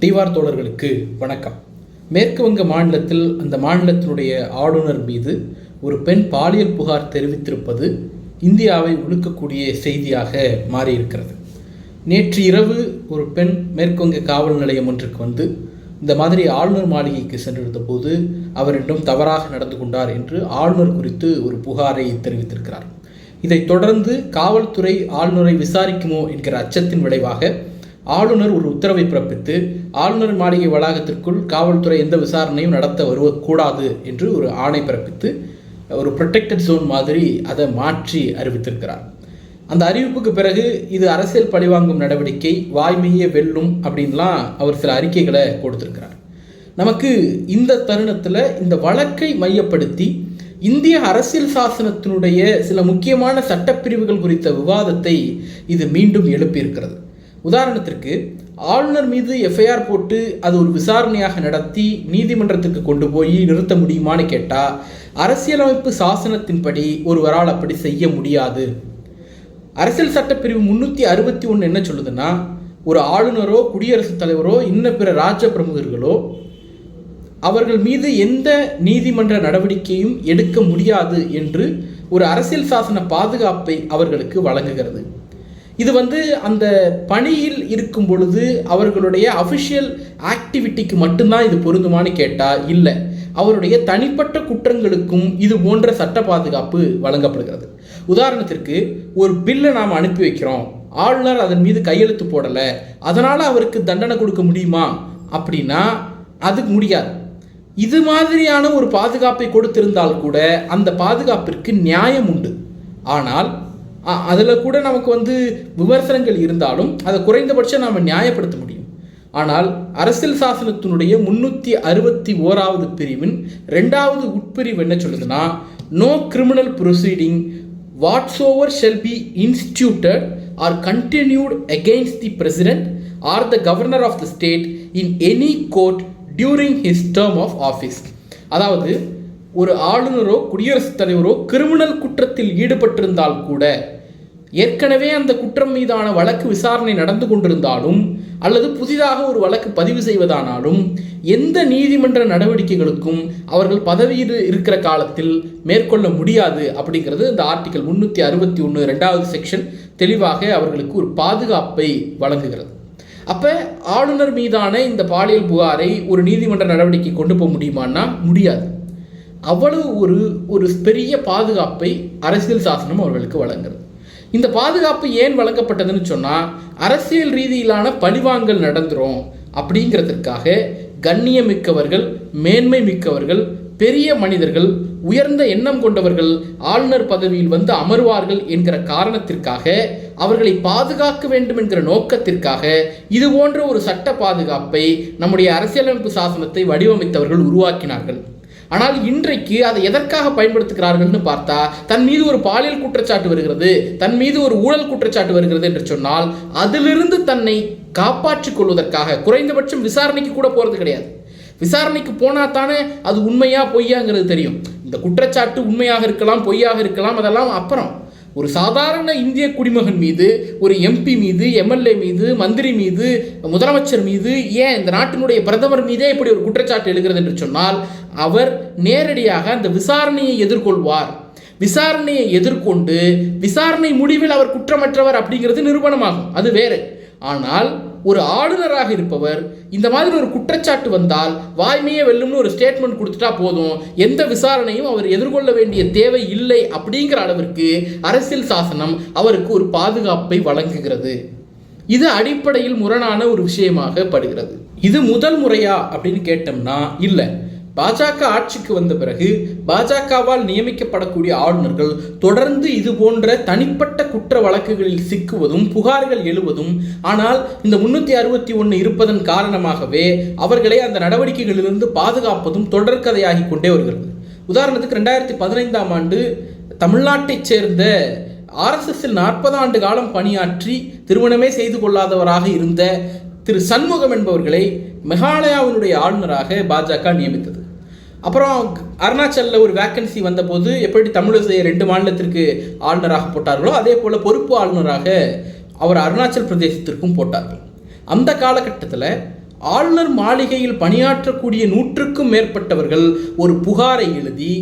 டிவார் தோழர்களுக்கு வணக்கம். மேற்கு வங்க மாநிலத்தில் அந்த மாநிலத்தினுடைய ஆளுநர் மீது ஒரு பெண் பாலியல் புகார் தெரிவித்திருப்பது இந்தியாவை உழுக்கக்கூடிய செய்தியாக மாறியிருக்கிறது. நேற்று இரவு ஒரு பெண் மேற்குவங்க காவல் நிலையம் ஒன்றுக்கு வந்து இந்த மாதிரி ஆளுநர் மாளிகைக்கு சென்றிருந்த போது அவரிடம் தவறாக நடந்து கொண்டார் என்று ஆளுநர் குறித்து ஒரு புகாரை தெரிவித்திருக்கிறார். இதைத் தொடர்ந்து காவல்துறை ஆளுநரை விசாரிக்குமோ என்கிற அச்சத்தின் விளைவாக ஆளுநர் ஒரு உத்தரவை பிறப்பித்து ஆளுநர் மாளிகை வளாகத்திற்குள் காவல்துறை எந்த விசாரணையும் நடத்த வருவக்கூடாது என்று ஒரு ஆணை பிறப்பித்து ஒரு ப்ரொடெக்டட் ஜோன் மாதிரி அதை மாற்றி அறிவித்திருக்கிறார். அந்த அறிவிப்புக்கு பிறகு இது அரசியல் பழிவாங்கும் நடவடிக்கை வாய்மையே வெல்லும் அப்படின்லாம் அவர் சில அறிக்கைகளை கொடுத்திருக்கிறார். நமக்கு இந்த தருணத்தில் இந்த வழக்கை மையப்படுத்தி இந்திய அரசியல் சாசனத்தினுடைய சில முக்கியமான சட்டப்பிரிவுகள் குறித்த விவாதத்தை இது மீண்டும் எழுப்பியிருக்கிறது. உதாரணத்திற்கு ஆளுநர் மீது எஃப்ஐஆர் போட்டு அது ஒரு விசாரணையாக நடத்தி நீதிமன்றத்துக்கு கொண்டு போய் நிறுத்த முடியுமான்னு கேட்டால் அரசியலமைப்பு சாசனத்தின்படி ஒருவரால் அப்படி செய்ய முடியாது. அரசியல் சட்டப்பிரிவு முன்னூற்றி அறுபத்தி ஒன்று என்ன சொல்லுதுன்னா ஒரு ஆளுநரோ குடியரசுத் தலைவரோ இன்ன பிற ராஜ பிரமுகர்களோ அவர்கள் மீது எந்த நீதிமன்ற நடவடிக்கையும் எடுக்க முடியாது என்று ஒரு அரசியல் சாசன பாதுகாப்பை அவர்களுக்கு வழங்குகிறது. இது வந்து அந்த பணியில் இருக்கும் பொழுது அவர்களுடைய அஃபிஷியல் ஆக்டிவிட்டிக்கு மட்டும்தான் இது பொருந்துமான்னு கேட்டால் இல்லை. அவருடைய தனிப்பட்ட குற்றங்களுக்கும் இது போன்ற சட்ட பாதுகாப்பு வழங்கப்படுகிறது. உதாரணத்திற்கு ஒரு பில்லை நாம் அனுப்பி வைக்கிறோம். ஆளுநர் அதன் மீது கையெழுத்து போடலை. அதனால் அவருக்கு தண்டனை கொடுக்க முடியுமா? அப்படின்னா அதுக்கு முடியாது. இது மாதிரியான ஒரு பாதுகாப்பை கொடுத்திருந்தால் கூட அந்த பாதுகாப்பிற்கு நியாயம் உண்டு. ஆனால் அதில் கூட நமக்கு வந்து விமர்சனங்கள் இருந்தாலும் அதை குறைந்தபட்சம் நாம் நியாயப்படுத்த முடியும். ஆனால் அரசியல் சாசனத்தினுடைய முன்னூற்றி அறுபத்தி ஓராவது பிரிவின் ரெண்டாவது உட்பிரிவு என்ன சொல்லுதுன்னா no criminal proceeding whatsoever shall be instituted or continued against the president or the governor of the state in any court during his term of office அதாவது ஒரு ஆளுநரோ குடியரசுத் தலைவரோ கிரிமினல் குற்றத்தில் ஈடுபட்டிருந்தால் கூட ஏற்கனவே அந்த குற்றம் மீதான வழக்கு விசாரணை நடந்து கொண்டிருந்தாலும் அல்லது புதிதாக ஒரு வழக்கு பதிவு செய்வதானாலும் எந்த நீதிமன்ற நடவடிக்கைகளுக்கும் அவர்கள் பதவியில் இருக்கிற காலத்தில் மேற்கொள்ள முடியாது அப்படிங்கிறது இந்த ஆர்டிகல் முன்னூற்றி அறுபத்தி ஒன்று ரெண்டாவது செக்ஷன் தெளிவாக அவர்களுக்கு ஒரு பாதுகாப்பை வழங்குகிறது. அப்போ ஆளுநர் மீதான இந்த பாலியல் புகாரை ஒரு நீதிமன்ற நடவடிக்கை கொண்டு போக முடியுமான்னா முடியாது. அவ்வளவு ஒரு ஒரு பெரிய பாதுகாப்பை அரசியல் சாசனம் அவர்களுக்கு வழங்குறது இந்த பாதுகாப்பு ஏன் வழங்கப்பட்டதுன்னு சொன்னால் அரசியல் ரீதியிலான பழிவாங்கல் நடந்துரும் அப்படிங்கிறதுக்காக கண்ணியமிக்கவர்கள் மேன்மை மிக்கவர்கள் பெரிய மனிதர்கள் உயர்ந்த எண்ணம் கொண்டவர்கள் ஆளுநர் பதவியில் வந்து அமர்வார்கள் என்கிற காரணத்திற்காக அவர்களை பாதுகாக்க வேண்டும் என்கிற நோக்கத்திற்காக இது போன்ற ஒரு சட்ட பாதுகாப்பை நம்முடைய அரசியலமைப்பு சாசனத்தை வடிவமைத்தவர்கள் உருவாக்கினார்கள். ஆனால் இன்றைக்கு அதை எதற்காக பயன்படுத்துகிறார்கள்னு பார்த்தா தன் மீது ஒரு பாலியல் குற்றச்சாட்டு வருகிறது தன் மீது ஒரு ஊழல் குற்றச்சாட்டு வருகிறது என்று சொன்னால் அதிலிருந்து தன்னை காப்பாற்றிக் கொள்வதற்காக குறைந்தபட்சம் விசாரணைக்கு கூட போகிறது கிடையாது. விசாரணைக்கு போனால் தானே அது உண்மையா பொய்யாங்கிறது தெரியும். இந்த குற்றச்சாட்டு உண்மையாக இருக்கலாம் பொய்யாக இருக்கலாம் அதெல்லாம் அப்புறம். ஒரு சாதாரண இந்திய குடிமகன் மீது ஒரு எம்பி மீது எம்எல்ஏ மீது மந்திரி மீது முதலமைச்சர் மீது ஏன் இந்த நாட்டினுடைய பிரதமர் மீதே இப்படி ஒரு குற்றச்சாட்டு எழுகிறது என்று சொன்னால் அவர் நேரடியாக அந்த விசாரணையை எதிர்கொள்வார். விசாரணையை எதிர்கொண்டு விசாரணை முடிவில் அவர் குற்றமற்றவர் அப்படிங்கிறது நிரூபணமாகும். அது வேறு. ஆனால் ஒரு ஆளுநராக இருப்பவர் இந்த மாதிரி ஒரு குற்றச்சாட்டு வந்தால் வாய்மையே வெல்லும்னு ஒரு ஸ்டேட்மெண்ட் கொடுத்துட்டா போதும். எந்த விசாரணையும் அவர் எதிர்கொள்ள வேண்டிய தேவை இல்லை அப்படிங்கிற அளவிற்கு அரசியல் சாசனம் அவருக்கு ஒரு பாதுகாப்பை வழங்குகிறது. இது அடிப்படையில் முரணான ஒரு விஷயமாக படுகிறது. இது முதல் முறையா அப்படின்னு கேட்டோம்னா இல்லை. பாஜக ஆட்சிக்கு வந்த பிறகு பாஜகவால் நியமிக்கப்படக்கூடிய ஆளுநர்கள் தொடர்ந்து இது போன்ற தனிப்பட்ட குற்ற வழக்குகளில் சிக்குவதும் புகார்கள் எழுவதும் ஆனால் இந்த முன்னூற்றி அறுபத்தி ஒன்று இருப்பதன் காரணமாகவே அவர்களை அந்த நடவடிக்கைகளிலிருந்து பாதுகாப்பதும் தொடர்கதையாகி கொண்டே வருகிறது. உதாரணத்துக்கு ரெண்டாயிரத்தி பதினைந்தாம் ஆண்டு தமிழ்நாட்டைச் சேர்ந்த ஆர்எஸ்எஸ்ஸில் நாற்பது ஆண்டு காலம் பணியாற்றி திருமணமே செய்து கொள்ளாதவராக இருந்த திரு சண்முகம் என்பவர்களை மெகாலயாவினுடைய ஆளுநராக பாஜக நியமித்தது. அப்புறம் அருணாச்சலில் ஒரு வேக்கன்சி வந்தபோது எப்படி தமிழிசையை ரெண்டு மாநிலத்திற்கு ஆளுநராக போட்டார்களோ அதே போல் பொறுப்பு ஆளுநராக அவர் அருணாச்சல் பிரதேசத்திற்கும் போட்டார்கள். அந்த காலகட்டத்தில் ஆளுநர் மாளிகையில் பணியாற்றக்கூடிய நூற்றுக்கும் மேற்பட்டவர்கள் ஒரு புகாரை எழுதி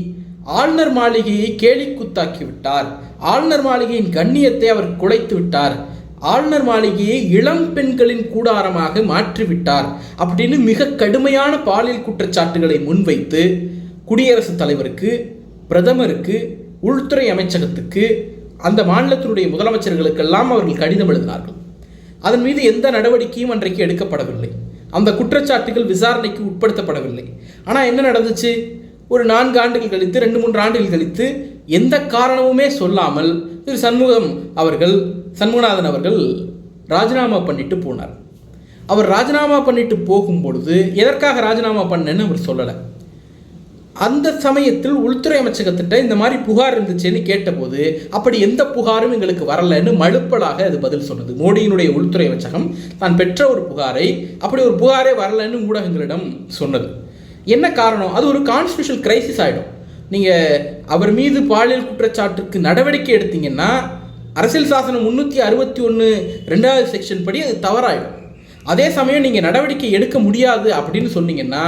ஆளுநர் மாளிகையை கேலிக்குத்தாக்கி விட்டார். ஆளுநர் மாளிகையின் கண்ணியத்தை அவர் குலைத்து விட்டார். ஆளுநர் மாளிகையை இளம் பெண்களின் கூடாரமாக மாற்றிவிட்டார் அப்படின்னு மிக கடுமையான பாலியல் குற்றச்சாட்டுகளை முன்வைத்து குடியரசுத் தலைவருக்கு பிரதமருக்கு உள்துறை அமைச்சகத்துக்கு அந்த மாநிலத்தினுடைய முதலமைச்சர்களுக்கெல்லாம் அவர்கள் கடிதம் எழுதினார்கள். அதன் மீது எந்த நடவடிக்கையும் அன்றைக்கு எடுக்கப்படவில்லை. அந்த குற்றச்சாட்டுகள் விசாரணைக்கு உட்படுத்தப்படவில்லை. ஆனால் என்ன நடந்துச்சு? ஒரு நான்கு ஆண்டுகள் கழித்து ரெண்டு மூன்று ஆண்டுகள் கழித்து எந்த காரணமுமே சொல்லாமல் திரு சண்முகம் அவர்கள் சண்முகநாதன் அவர்கள் ராஜினாமா பண்ணிட்டு போனார். அவர் ராஜினாமா பண்ணிட்டு போகும் பொழுது எதற்காக ராஜினாமா பண்ணேன்னு அவர் சொல்லலை. அந்த சமயத்தில் உள்துறை அமைச்சகத்திட்ட இந்த மாதிரி புகார் இருந்துச்சுன்னு கேட்டபோது அப்படி எந்த புகாரும் எங்களுக்கு வரலைன்னு மழுப்பலாக அது பதில் சொன்னது. மோடியினுடைய உள்துறை அமைச்சகம் தான் பெற்ற ஒரு புகாரை அப்படி ஒரு புகாரே வரலைன்னு ஊடகங்களிடம் சொன்னது. என்ன காரணம்? அது ஒரு கான்ஸ்டியூஷன் கிரைசிஸ் ஆகிடும் நீங்கள் அவர் மீது பாலியல் குற்றச்சாட்டுக்கு நடவடிக்கை எடுத்தீங்கன்னா அரசியல் சாசனம் முந்நூற்றி அறுபத்தி ஒன்று ரெண்டாவது செக்ஷன் படி அது தவறாயிடும். அதே சமயம் நீங்கள் நடவடிக்கை எடுக்க முடியாது அப்படின்னு சொன்னீங்கன்னா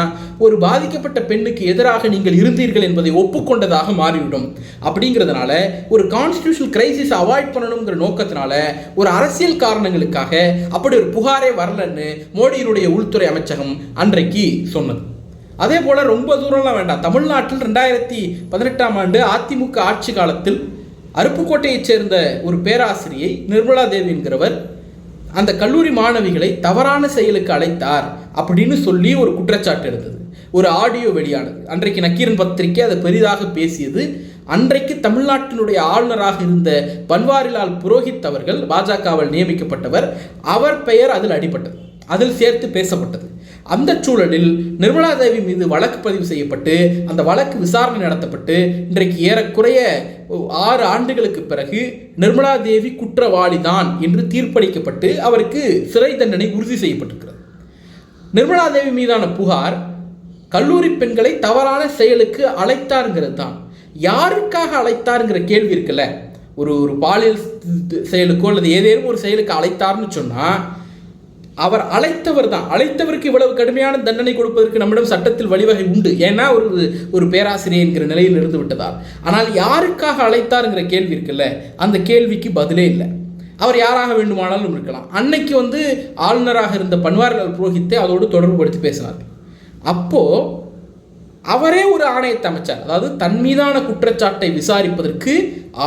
ஒரு பாதிக்கப்பட்ட பெண்ணுக்கு எதிராக நீங்கள் இருந்தீர்கள் என்பதை ஒப்புக்கொண்டதாக மாறிவிடும். அப்படிங்கிறதுனால ஒரு கான்ஸ்டியூஷன் கிரைசிஸ் அவாய்ட் பண்ணணுங்கிற நோக்கத்தினால ஒரு அரசியல் காரணங்களுக்காக அப்படி ஒரு புகாரே வரலன்னு மோடியினுடைய உள்துறை அமைச்சகம் அன்றைக்கு சொன்னது. அதே போல் ரொம்ப தூரம்லாம் வேண்டாம். தமிழ்நாட்டில் ரெண்டாயிரத்தி பதினெட்டாம் ஆண்டு அதிமுக ஆட்சி காலத்தில் அருப்புக்கோட்டையைச் சேர்ந்த ஒரு பேராசிரியை நிர்மலா தேவி என்கிறவர் அந்த கல்லூரி மாணவிகளை தவறான செயலுக்கு அழைத்தார் அப்படின்னு சொல்லி ஒரு குற்றச்சாட்டு இருந்தது ஒரு ஆடியோ வெளியானது. அன்றைக்கு நக்கீரன் பத்திரிகை அதை பெரிதாக பேசியது. அன்றைக்கு தமிழ்நாட்டினுடைய ஆளுநராக இருந்த பன்வாரிலால் புரோஹித் அவர்கள் பாஜகவால் நியமிக்கப்பட்டவர். அவர் பெயர் அதில் அடிபட்டது. அதில் சேர்த்து பேசப்பட்டது. அந்த சூழலில் நிர்மலா தேவி மீது வழக்கு பதிவு செய்யப்பட்டு அந்த வழக்கு விசாரணை நடத்தப்பட்டு இன்றைக்கு ஏறக்குறைய ஆறு ஆண்டுகளுக்கு பிறகு நிர்மலா தேவி குற்றவாளி தான் என்று தீர்ப்பளிக்கப்பட்டு அவருக்கு சிறை தண்டனை உறுதி செய்யப்பட்டிருக்கிறது. நிர்மலா தேவி மீதான புகார் கல்லூரி பெண்களை தவறான செயலுக்கு அழைத்தாருங்கிறது தான் யாருக்காக அழைத்தாருங்கிற கேள்வி இருக்குல்ல. ஒரு ஒரு பாலியல் செயலுக்கோ அல்லது ஏதேனும் ஒரு செயலுக்கு அழைத்தார்னு சொன்னால் அவர் அழைத்தவர் தான் அழைத்தவருக்கு இவ்வளவு கடுமையான தண்டனை கொடுப்பதற்கு நம்மிடம் சட்டத்தில் வழிவகை உண்டு. ஏன்னா ஒரு ஒரு பேராசிரியர் என்கிற நிலையில் இருந்து விட்டதால். ஆனால் யாருக்காக அழைத்தாருங்கிற கேள்வி இருக்குல்ல? அந்த கேள்விக்கு பதிலே இல்லை. அவர் யாராக வேண்டுமானாலும் இருக்கலாம். அன்னைக்கு வந்து ஆளுநராக இருந்த பன்வாரிலால் புரோஹித்தை அதோடு தொடர்புபடுத்தி பேசினார். அப்போது அவரே ஒரு ஆணையத்தை அமைச்சார். அதாவது தன் மீதான குற்றச்சாட்டை விசாரிப்பதற்கு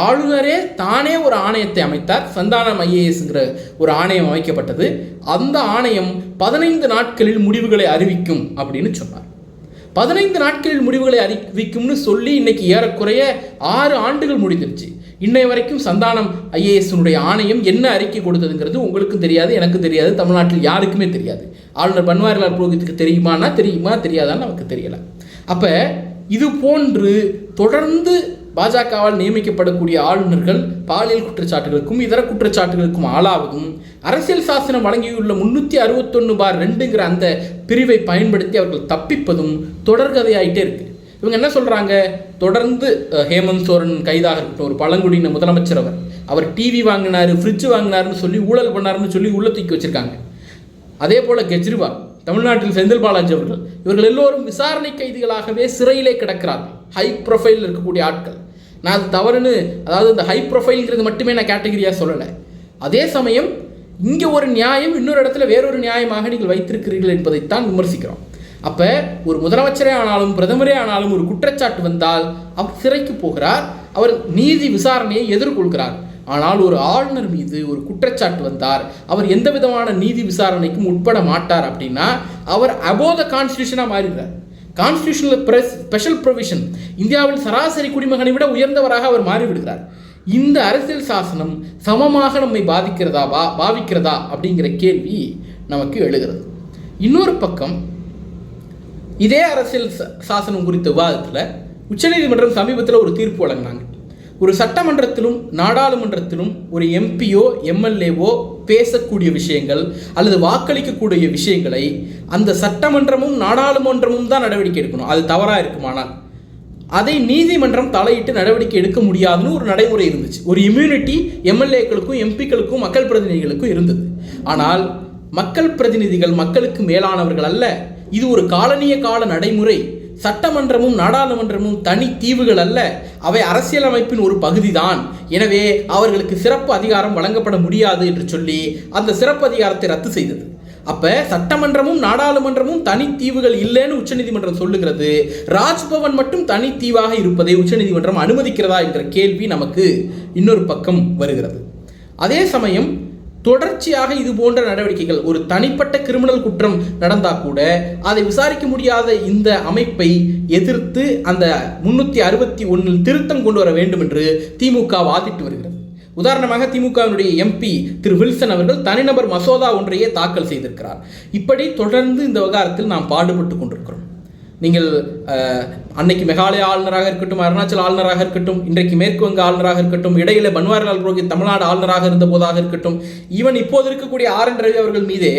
ஆளுநரே தானே ஒரு ஆணையத்தை அமைத்தார். சந்தானம் ஐஏஎஸ்ங்கிற ஒரு ஆணையம் அமைக்கப்பட்டது. அந்த ஆணையம் பதினைந்து நாட்களில் முடிவுகளை அறிவிக்கும் அப்படின்னு சொன்னார். பதினைந்து நாட்களில் முடிவுகளை அறிவிக்கும்னு சொல்லி இன்னைக்கு ஏறக்குறைய ஆறு ஆண்டுகள் முடிஞ்சிருச்சு. இன்னை வரைக்கும் சந்தானம் ஐஏஎஸ்னுடைய ஆணையம் என்ன அறிக்கை கொடுத்ததுங்கிறது உங்களுக்கும் தெரியாது எனக்கும் தெரியாது தமிழ்நாட்டில் யாருக்குமே தெரியாது. ஆளுநர் பன்வாரிலால் புரோஹித்துக்கு தெரியுமானா தெரியுமா தெரியாதான்னு நமக்கு தெரியலை. அப்போ இது போன்று தொடர்ந்து பாஜகவால் நியமிக்கப்படக்கூடிய ஆளுநர்கள் பாலியல் குற்றச்சாட்டுகளுக்கும் இதர குற்றச்சாட்டுகளுக்கும் ஆளாவதும் அரசியல் சாசனம் வழங்கியுள்ள முன்னூற்றி அறுபத்தொன்று பார் ரெண்டுங்கிற அந்த பிரிவை பயன்படுத்தி அவர்கள் தப்பிப்பதும் தொடர்கதையாயிட்டே இருக்கு. இவங்க என்ன சொல்கிறாங்க தொடர்ந்து ஹேமந்த் சோரன் கைதாக இருக்கட்டும் ஒரு பழங்குடியின முதலமைச்சர் அவர். அவர் டிவி வாங்கினார் ஃப்ரிட்ஜ் வாங்கினாருன்னு சொல்லி ஊழல் பண்ணார்னு சொல்லி உள்ள தூக்கி வச்சுருக்காங்க. அதே போல் கெஜ்ரிவால். தமிழ்நாட்டில் செந்தில் பாலாஜி அவர்கள் இவர்கள் எல்லோரும் விசாரணை கைதிகளாகவே சிறையிலே கிடக்கிறார்கள். ஹை ப்ரொஃபைல் இருக்கக்கூடிய ஆட்கள். நான் அது தவறுன்னு அதாவது இந்த ஹை ப்ரொஃபைல்ங்கிறது மட்டுமே நான் கேட்டகரியாக சொல்லலை. அதே சமயம் இங்கே ஒரு நியாயம் இன்னொரு இடத்துல வேறொரு நியாயமாக நீங்கள் வைத்திருக்கிறீர்கள் என்பதைத்தான் விமர்சிக்கிறோம். அப்போ ஒரு முதலமைச்சரே ஆனாலும் பிரதமரே ஆனாலும் ஒரு குற்றச்சாட்டு வந்தால் அவர் சிறைக்கு போகிறார் அவர் நீதி விசாரணையை எதிர்கொள்கிறார். ஆனால் ஒரு ஆளுநர் மீது ஒரு குற்றச்சாட்டு வந்தார். அவர் எந்த விதமான நீதி விசாரணைக்கும் உட்பட மாட்டார் அப்படின்னா அவர் அபோத கான்ஸ்டியூஷனாக மாறிடுறார். கான்ஸ்டியூஷனில் பிரஸ் ஸ்பெஷல் ப்ரொவிஷன் இந்தியாவில் சராசரி குடிமகனை விட உயர்ந்தவராக அவர் மாறிவிடுகிறார். இந்த அரசியல் சாசனம் சமமாக நம்மை பாதிக்கிறதா பா பாவிக்கிறதா அப்படிங்கிற கேள்வி நமக்கு எழுகிறது. இன்னொரு பக்கம் இதே அரசியல் சாசனம் குறித்த விவாதத்தில் உச்சநீதிமன்றம் சமீபத்தில் ஒரு தீர்ப்பு வழங்கினாங்க. ஒரு சட்டமன்றத்திலும் நாடாளுமன்றத்திலும் ஒரு எம்பியோ எம்எல்ஏவோ பேசக்கூடிய விஷயங்கள் அல்லது வாக்களிக்கக்கூடிய விஷயங்களை அந்த சட்டமன்றமும் நாடாளுமன்றமும் தான் நடவடிக்கை எடுக்கணும். அது தவறாக இருக்குமானால். அதை நீதிமன்றம் தலையிட்டு நடவடிக்கை எடுக்க முடியாதுன்னு ஒரு நடைமுறை இருந்துச்சு. ஒரு இம்யூனிட்டி எம்எல்ஏக்களுக்கும் எம்பிக்களுக்கும் மக்கள் பிரதிநிதிகளுக்கும் இருந்தது. ஆனால் மக்கள் பிரதிநிதிகள் மக்களுக்கு மேலானவர்கள் அல்ல. இது ஒரு காலனிய கால நடைமுறை. சட்டமன்றமும் நாடாளுமன்றமும் தனி தீவுகள் அல்ல அவை அரசியலமைப்பின் ஒரு பகுதிதான். எனவே அவர்களுக்கு சிறப்பு அதிகாரம் வழங்கப்பட முடியாது என்று சொல்லி அந்த சிறப்பு அதிகாரத்தை ரத்து செய்தது. அப்போ சட்டமன்றமும் நாடாளுமன்றமும் தனி தீவுகள் இல்லைன்னு உச்சநீதிமன்றம் சொல்லுகிறது. ராஜ்பவன் மட்டும் தனி தீவாக இருப்பதை உச்சநீதிமன்றம் அனுமதிக்கிறதா என்ற கேள்வி நமக்கு இன்னொரு பக்கம் வருகிறது. அதே சமயம் தொடர்ச்சியாக இது போன்ற நடவடிக்கைகள் ஒரு தனிப்பட்ட கிரிமினல் குற்றம் நடந்தா கூட அதை விசாரிக்க முடியாத இந்த அமைப்பை எதிர்த்து அந்த முன்னூற்றி அறுபத்தி ஒன்றில் திருத்தம் கொண்டு வர வேண்டும் என்று திமுக வாதிட்டு வருகிறது. உதாரணமாக திமுகவினுடைய எம்பி திரு வில்சன் அவர்கள் தனிநபர் மசோதா ஒன்றையே தாக்கல் செய்திருக்கிறார். இப்படி தொடர்ந்து இந்த விவகாரத்தில் நாம் பாடுபட்டு கொண்டிருக்கிறோம். நீங்கள் அன்னைக்கு மேகாலய ஆளுநராக இருக்கட்டும் அருணாச்சல் ஆளுநராக இருக்கட்டும் இன்றைக்கு மேற்கு வங்க ஆளுநராக இருக்கட்டும் இடையில பன்வாரிலால் புரோஹித் தமிழ்நாடு ஆளுநராக இருந்த போதாக இருக்கட்டும் ஈவன் இப்போது இருக்கக்கூடிய ஆர் என் ரவி அவர்கள் மீதே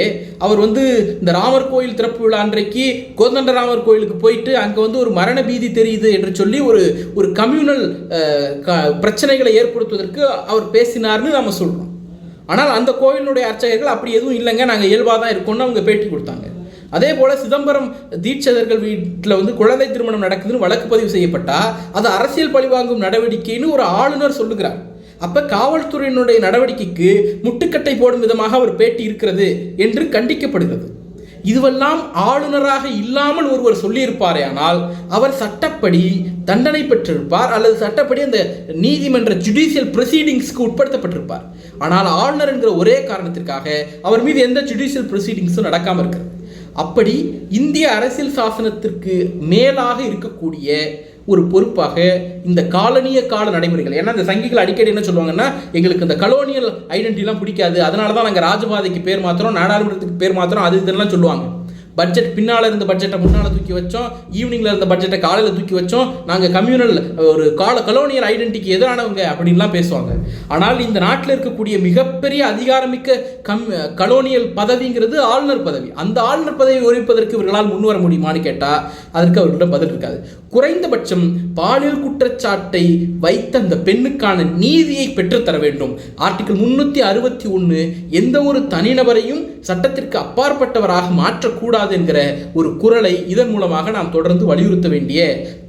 அவர் வந்து இந்த ராமர் கோயில் திறப்பு விழா அன்றைக்கு கோதண்ட ராமர் கோயிலுக்கு போயிட்டு அங்கே வந்து ஒரு மரண பீதி தெரியுது என்று சொல்லி ஒரு ஒரு கம்யூனல் பிரச்சனைகளை ஏற்படுத்துவதற்கு அவர் பேசினார்னு நம்ம சொல்றோம். ஆனால் அந்த கோயிலினுடைய அர்ச்சகர்கள் அப்படி எதுவும் இல்லைங்க நாங்கள் இயல்பாக தான் இருக்கோம்னு அவங்க பேட்டி கொடுத்தாங்க. அதே போல சிதம்பரம் தீட்சிதர்கள் வீட்டில் வந்து குழந்தை திருமணம் நடக்குதுன்னு வழக்கு பதிவு செய்யப்பட்டால் அது அரசியல் பழிவாங்கும் நடவடிக்கைன்னு ஒரு ஆளுநர் சொல்லுகிறார். அப்ப காவல்துறையினுடைய நடவடிக்கைக்கு முட்டுக்கட்டை போடும் விதமாக அவர் பேட்டி இருக்கிறது என்று கண்டிக்கப்படுகிறது. இதுவெல்லாம் ஆளுநராக இல்லாமல் ஒருவர் சொல்லியிருப்பாரே ஆனால் அவர் சட்டப்படி தண்டனை பெற்றிருப்பார் அல்லது சட்டப்படி அந்த நீதிமன்ற ஜுடிஷியல் ப்ரொசீடிங்ஸ்க்கு உட்படுத்தப்பட்டிருப்பார். ஆனால் ஆளுநர் என்கிற ஒரே காரணத்திற்காக அவர் மீது எந்த ஜுடிஷியல் ப்ரொசீடிங்ஸும் நடக்காமல் இருக்கிறது. அப்படி இந்திய அரசியல் சாசனத்திற்கு மேலாக இருக்கக்கூடிய ஒரு பொறுப்பாக இந்த காலனிய கால நடைமுறைகள் ஏன்னா இந்த சங்கிகள் அடிக்கடி என்ன சொல்லுவாங்கன்னா எங்களுக்கு இந்த கலோனியல் ஐடென்டிலாம் பிடிக்காது அதனால தான் நாங்கள் ராஜபாதைக்கு பேர் மாத்திரம் நாடாளுமன்றத்துக்கு பேர் மாத்திரம் அது இதெல்லாம் சொல்லுவாங்க. பட்ஜெட் பின்னால் இருந்த பட்ஜெட்டை முன்னால் தூக்கி வச்சோம். ஈவினிங்கில் இருந்த பட்ஜெட்டை காலையில் தூக்கி வச்சோம். நாங்கள் கம்யூனல் ஒரு கால கலோனியல் ஐடென்டிட்டிக்கு எதிரானவங்க அப்படின்லாம் பேசுவாங்க. ஆனால் இந்த நாட்டில் இருக்கக்கூடிய மிகப்பெரிய அதிகாரமிக்க கம் கலோனியல் பதவிங்கிறது ஆளுநர் பதவி. அந்த ஆளுநர் பதவி ஒழிப்பதற்கு இவர்களால் முன்வர முடியுமான்னு கேட்டால் அதற்கு அவர்களிடம் பதில் இருக்காது. குறைந்தபட்சம் பாலியல் குற்றச்சாட்டை வைத்த அந்த பெண்ணுக்கான நீதியை பெற்றுத்தர வேண்டும். ஆர்டிகிள் முன்னூற்றி அறுபத்தி ஒன்று எந்த ஒரு தனிநபரையும் சட்டத்திற்கு அப்பாற்பட்டவராக மாற்றக்கூடாது என்கிற ஒரு குரலை இதன் மூலமாக நாம் தொடர்ந்து வலியுறுத்த வேண்டிய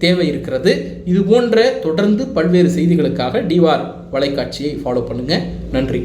தேவை இருக்கிறது. இது போன்ற தொடர்ந்து பல்வேறு செய்திகளுக்காக டிவார் வலைக்காட்சியை ஃபாலோ பண்ணுங்க. நன்றி.